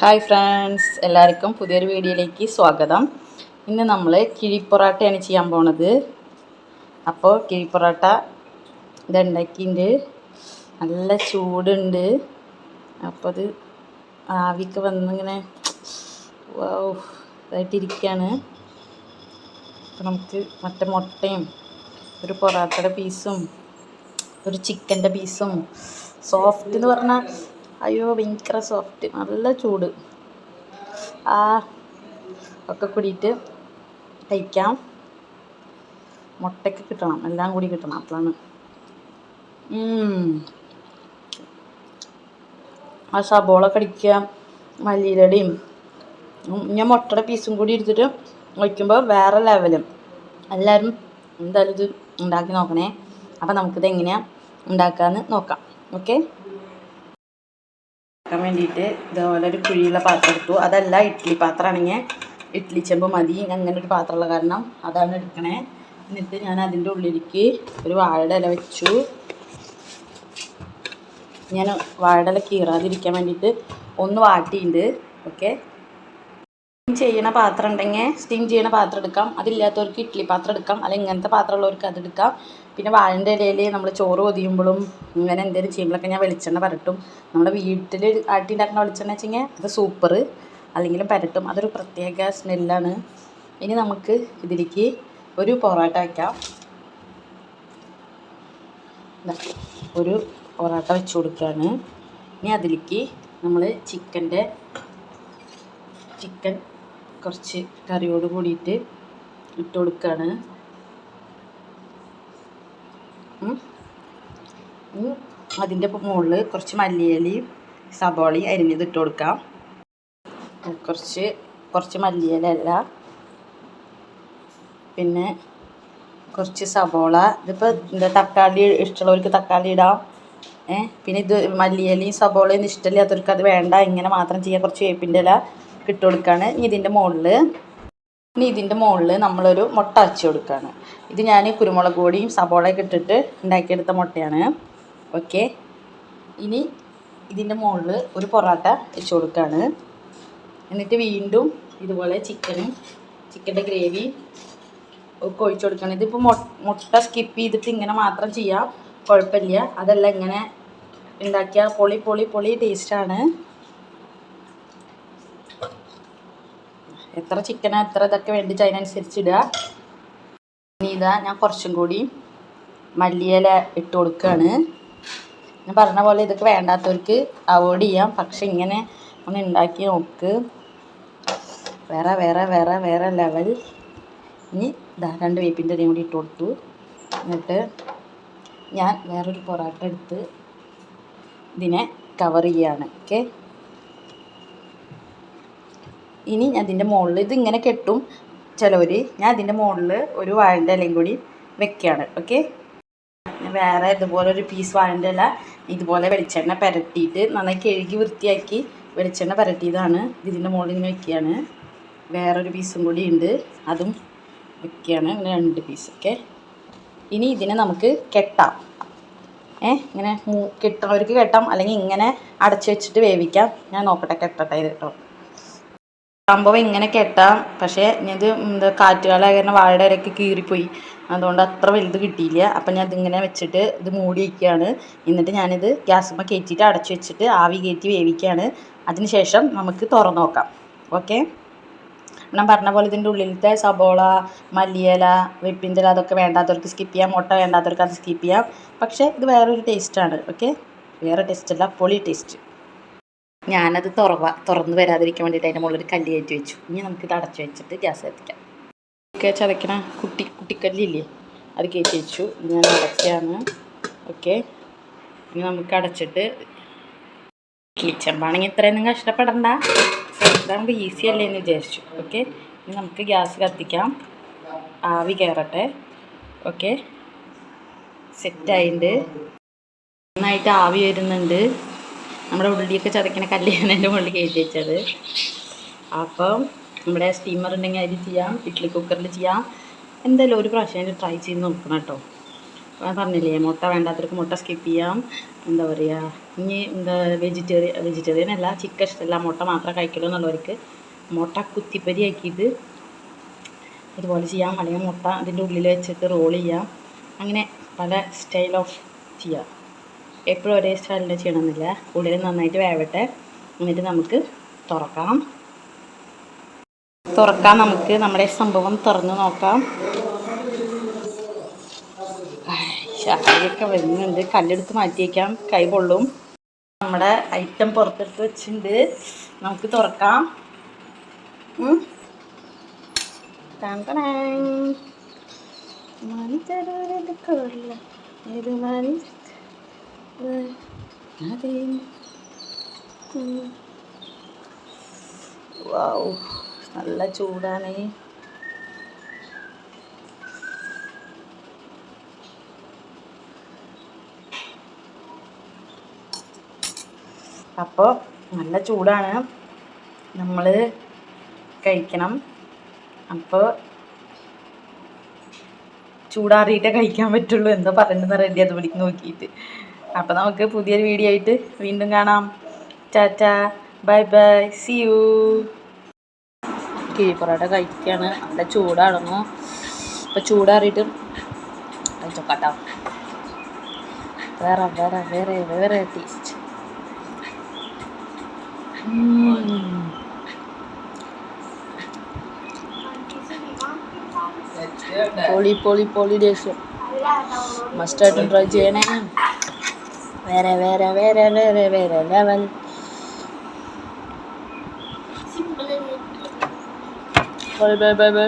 Hi friends എല്ലാവർക്കും പുതിയൊരു വീഡിയോയിലേക്ക് സ്വാഗതം. ഇന്ന് നമ്മൾ കിഴിപ്പൊറാട്ടയാണ് ചെയ്യാൻ പോണത്. അപ്പോൾ കിഴിപ്പൊറാട്ട ഇതുണ്ടാക്കിയിട്ടുണ്ട് നല്ല ചൂടുണ്ട്. അപ്പോൾ അത് ആവിക്ക് വന്നിങ്ങനെ ഇതായിട്ടിരിക്കുകയാണ് അപ്പോൾ നമുക്ക് മറ്റേ മുട്ടയും ഒരു പൊറാട്ടയുടെ പീസും ഒരു ചിക്കന്റെ പീസും സോഫ്റ്റ് എന്ന് പറഞ്ഞാൽ അയ്യോ ഭയങ്കര സോഫ്റ്റ്. നല്ല ചൂട്. ആ ഒക്കെ കൂടിയിട്ട് കഴിക്കാം മുട്ടയ്ക്ക് കിട്ടണം. എല്ലാം കൂടി കിട്ടണം അപ്പോഴാണ്. ആ സബോള കടിക്കുക മല്ലിയിലടയും. ഞാൻ മുട്ടയുടെ പീസും കൂടി എടുത്തിട്ട് വയ്ക്കുമ്പോൾ വേറെ ലെവലും എല്ലാവരും എന്തായാലും ഇത് ഉണ്ടാക്കി നോക്കണേ. അപ്പം നമുക്കിത് എങ്ങനെയാണ് ഉണ്ടാക്കാമെന്ന് നോക്കാം. ഓക്കെ ഉണ്ടാക്കാൻ വേണ്ടിയിട്ട് ഇതേപോലെ ഒരു കുഴിയുള്ള പാത്രം എടുത്തു. അതല്ല ഇഡ്ഡലി പാത്രമാണെങ്കിൽ ഇഡ്ഡലി ചെമ്പ് മതി. അങ്ങനെ ഒരു പാത്രമുള്ള കാരണം അതാണ് എടുക്കണേ. എന്നിട്ട് ഞാൻ അതിന്റെ ഉള്ളിലേക്ക് ഒരു വാഴയുടെ ഇല വെച്ചു. ഞാൻ വാഴയുടെ ഇല കീറാതിരിക്കാൻ വേണ്ടിയിട്ട് ഒന്ന് വാട്ടിയിട്ടുണ്ട് ഓക്കെ. ചെയ്യണ പാത്രം ഉണ്ടെങ്കിൽ സ്റ്റീം ചെയ്യണ പാത്രം എടുക്കാം. അതില്ലാത്തവർക്ക് ഇഡ്ഡലി പാത്രം എടുക്കാം. അല്ലെങ്കിൽ ഇങ്ങനത്തെ പാത്രമുള്ളവർക്ക് അതെടുക്കാം പിന്നെ വാഴന്റെ ഇലയിൽ നമ്മൾ ചോറ് പൊതിയുമ്പോഴും ഇങ്ങനെ എന്തെങ്കിലും ചെയ്യുമ്പോഴൊക്കെ ഞാൻ വെളിച്ചെണ്ണ പരട്ടും. നമ്മുടെ വീട്ടിൽ ആട്ടി ഉണ്ടാക്കുന്ന വെളിച്ചെണ്ണ വെച്ചെങ്കിൽ അത് സൂപ്പർ അല്ലെങ്കിലും പരട്ടും. അതൊരു പ്രത്യേക സ്മെല്ലാണ്. ഇനി നമുക്ക് ഇതിലേക്ക് ഒരു പൊറോട്ട വയ്ക്കാം ഒരു പൊറോട്ട വെച്ച് കൊടുക്കുകയാണ്. ഇനി അതിലേക്ക് നമ്മൾ ചിക്കന്റെ ചിക്കൻ കുറച്ച് കറിയോട് കൂടിയിട്ട് ഇട്ട് കൊടുക്കുകയാണ് അതിന്റെ മുകളിൽ കുറച്ച് മല്ലിയിലയും സബോളയും അരിഞ്ഞത് ഇട്ട് കൊടുക്കാം. കുറച്ച് കുറച്ച് മല്ലിയില അല്ല പിന്നെ കുറച്ച് സബോള ഇതിപ്പോൾ എന്താ തക്കാളി ഇഷ്ടമുള്ളവർക്ക് തക്കാളി ഇടാം. ഏഹ് പിന്നെ ഇത് മല്ലിയിലയും സബോളയും ഇഷ്ടമില്ലാത്തവർക്ക് അത് വേണ്ട. ഇങ്ങനെ മാത്രം ചെയ്യാം. കുറച്ച് വേപ്പിന്റെ ഇല ഇട്ട് കൊടുക്കുകയാണ് ഇനി ഇതിന്റെ മുകളിൽ ഇനി ഇതിന്റെ മുകളിൽ നമ്മളൊരു മുട്ട അരച്ച് കൊടുക്കുകയാണ് ഇത് ഞാൻ കുരുമുളക് പൊടിയും സബോളയൊക്കെ ഇട്ടിട്ട് ഉണ്ടാക്കിയെടുത്ത മുട്ടയാണ്. ഓക്കെ. ഇനി ഇതിന്റെ മുകളിൽ ഒരു പൊറോട്ട വെച്ച് കൊടുക്കുകയാണ് എന്നിട്ട് വീണ്ടും ഇതുപോലെ ചിക്കനും ചിക്കന്റെ ഗ്രേവി ഒക്കെ ഒഴിച്ചു കൊടുക്കണം ഇതിപ്പോൾ മുട്ട സ്കിപ്പ് ചെയ്തിട്ട് ഇങ്ങനെ മാത്രം ചെയ്യാം. കുഴപ്പമില്ല. അതെല്ലാം ഇങ്ങനെ ഉണ്ടാക്കിയാൽ പൊളി പൊളി പൊളി ടേസ്റ്റാണ് എത്ര ചിക്കനാ എത്ര ഇതൊക്കെ വേണ്ടിച്ച് അതിനനുസരിച്ച് ഇടുക. ഇനി ഇതാ ഞാൻ കുറച്ചും കൂടി മല്ലിയില ഇട്ട് കൊടുക്കുകയാണ് ഞാൻ പറഞ്ഞ പോലെ ഇതൊക്കെ വേണ്ടാത്തവർക്ക് അവോയ്ഡ് ചെയ്യാം. പക്ഷെ ഇങ്ങനെ ഒന്ന് ഉണ്ടാക്കി നോക്ക്. വേറെ വേറെ വേറെ വേറെ ലെവൽ ഇനി ഇതാ രണ്ട് വേപ്പിന്റെ ഇടയും കൂടി ഇട്ട് കൊടുത്തു. എന്നിട്ട് ഞാൻ വേറൊരു പൊറോട്ട എടുത്ത് ഇതിനെ കവർ ചെയ്യുകയാണ് ഓക്കെ ഇനി അതിന്റെ മുകളിൽ ഇതിങ്ങനെ കെട്ടും. ചിലവർ ഞാൻ അതിന്റെ മുകളിൽ ഒരു വാഴന്റെ ഇലയും കൂടി വെക്കുകയാണ് ഓക്കെ? വേറെ ഇതുപോലെ ഒരു പീസ് വാഴന്റെ ഇല ഇതുപോലെ വെളിച്ചെണ്ണ പരട്ടിയിട്ട് നന്നായി കഴുകി വൃത്തിയാക്കി വെളിച്ചെണ്ണ പരട്ടിയതാണ് ഇതിന്റെ മുകളിൽ ഇങ്ങനെ വെക്കുകയാണ് വേറൊരു പീസും കൂടി ഉണ്ട്. അതും വെക്കുകയാണ് ഇങ്ങനെ രണ്ട് പീസ് ഓക്കെ? ഇനി ഇതിനെ നമുക്ക് കെട്ടാം. ഏ? ഇങ്ങനെ മൂ കെട്ടണവർക്ക് കെട്ടാം. അല്ലെങ്കിൽ ഇങ്ങനെ അടച്ചു വെച്ചിട്ട് വേവിക്കാം. ഞാൻ നോക്കട്ടെ കെട്ടട്ടെ ഇത് കേട്ടോ. സംഭവം ഇങ്ങനെ കെട്ടാം പക്ഷേ ഞാനത് എന്താ കാറ്റുകാലായ കാരണം വാഴയുടെ ഇരയ്ക്ക് കീറിപ്പോയി. അതുകൊണ്ട് അത്ര വലുത് കിട്ടിയില്ല. അപ്പം ഞാൻ ഇതിങ്ങനെ വെച്ചിട്ട് ഇത് മൂടി വയ്ക്കുകയാണ് എന്നിട്ട് ഞാനിത് ഗ്യാസുമ്മ കയറ്റിയിട്ട് അടച്ചു വെച്ചിട്ട് ആവി കയറ്റി വേവിക്കുകയാണ്. അതിന് ശേഷം നമുക്ക് തുറന്നു നോക്കാം. ഓക്കെ? ഞാൻ പറഞ്ഞ പോലെ ഇതിന്റെ ഉള്ളിലത്തെ സബോള മല്ലിയില വെപ്പിന്റെ അതൊക്കെ വേണ്ടാത്തവർക്ക് സ്കിപ്പ് ചെയ്യാം. മുട്ട വേണ്ടാത്തവർക്ക് അത് സ്കിപ്പ് ചെയ്യാം. പക്ഷേ ഇത് വേറൊരു ടേസ്റ്റാണ് ഓക്കെ? വേറെ ടേസ്റ്റ് അല്ല പൊളി ടേസ്റ്റ് ഞാനത് തുറവ തുറന്ന് വരാതിരിക്കാൻ വേണ്ടിയിട്ട് അതിന്റെ മുകളിൽ കല്ല് കയറ്റി വെച്ചു. ഇനി നമുക്കിത് അടച്ചു വെച്ചിട്ട് ഗ്യാസ് കത്തിക്കാം. ഒക്കെ ചതക്കണ കുട്ടി കുട്ടിക്കല്ലില്ലേ? അത് കയറ്റി വെച്ചു. ഞാൻ അടച്ചാണ് ഓക്കെ. ഇനി നമുക്ക് അടച്ചിട്ട് ഇഡ്ഡലി ചെമ്പാണെങ്കിൽ ഇത്രയൊന്നും കഷ്ടപ്പെടണ്ട. ഇതാകുമ്പോൾ ഈസി അല്ലേ എന്ന് വിചാരിച്ചു. ഓക്കെ. ഇനി നമുക്ക് ഗ്യാസ് കത്തിക്കാം. ആവി കയറട്ടെ. ഓക്കെ. സെറ്റായിട്ടുണ്ട് നന്നായിട്ട് ആവി വരുന്നുണ്ട്. നമ്മുടെ ഉള്ളിയൊക്കെ ചതക്കണ കല്ലാണ് എന്റെ മുകളിൽ കയറ്റി വെച്ചത്. അപ്പം നമ്മുടെ സ്റ്റീമർ ഉണ്ടെങ്കിൽ അതിൽ ചെയ്യാം ഇഡ്ഡലി കുക്കറിൽ ചെയ്യാം. എന്തായാലും ഒരു പ്രാവശ്യം അതിൽ ട്രൈ ചെയ്ത് നോക്കണം കേട്ടോ. ഞാൻ പറഞ്ഞില്ലേ മുട്ട വേണ്ടാത്തവർക്ക് മുട്ട സ്കിപ്പ് ചെയ്യാം. എന്താ പറയുക ഇനി എന്താ വെജിറ്റേറിയൻ വെജിറ്റേറിയൻ അല്ല ചിക്കൻ ഇഷ്ടമല്ല മുട്ട മാത്രം കഴിക്കലോ എന്നുള്ളവർക്ക് മുട്ട കുത്തിപ്പരി ആക്കിയിട്ട് ഇതുപോലെ ചെയ്യാം. അല്ലെങ്കിൽ മുട്ട അതിന്റെ ഉള്ളിൽ വെച്ചിട്ട് റോൾ ചെയ്യാം. അങ്ങനെ പല സ്റ്റൈൽ ഓഫ് ചെയ്യാം. എപ്പോഴും ഒരേ സ്റ്റൈലിൽ ചെയ്യണമെന്നില്ല. ഉള്ളിൽ നന്നായിട്ട് വേവട്ടെ. എന്നിട്ട് നമുക്ക് തുറക്കാം. തുറക്കാം നമുക്ക് നമ്മുടെ സംഭവം തുറന്ന് നോക്കാം. ശാരിയൊക്കെ വരുന്നുണ്ട് കല്ലെടുത്ത് മാറ്റിയേക്കാം. കൈ പൊള്ളും. നമ്മുടെ ഐറ്റം പുറത്തെടുത്ത് വെച്ചിട്ടുണ്ട്. നമുക്ക് തുറക്കാം. മണിത്തരൂരിത് കൊള്ള. ഇത് മണി ഏഹ്, അതെ. ഉം. വൗ നല്ല ചൂടാണ്. അപ്പോൾ നല്ല ചൂടാണ്. നമ്മൾ കഴിക്കണം. അപ്പോൾ ചൂടാറിയിട്ടേ കഴിക്കാൻ പറ്റുള്ളൂ. എന്താ പറയുന്നത് റെഡി അത് പിടിക്ക് നോക്കിയിട്ട്. അപ്പോൾ നമുക്ക് പുതിയൊരു വീഡിയോ ആയിട്ട് വീണ്ടും കാണാം. Tata bye bye see you kizhi parotta കഴിക്കുകയാണ് നല്ല ചൂടാണെന്നു. അപ്പോൾ ചൂടാറിയിട്ട് കഴിച്ചോക്കാട്ടോ. വേറെ വേറെ വേറെ വേറെ ടേസ്റ്റ് പൊളി പൊളി പൊളി ദേശം മസ്റ്റായിട്ടും ട്രൈ ചെയ്യണേ. വേറെ വേറെ വേറെ വേറെ വേറെ level bye bye bye bye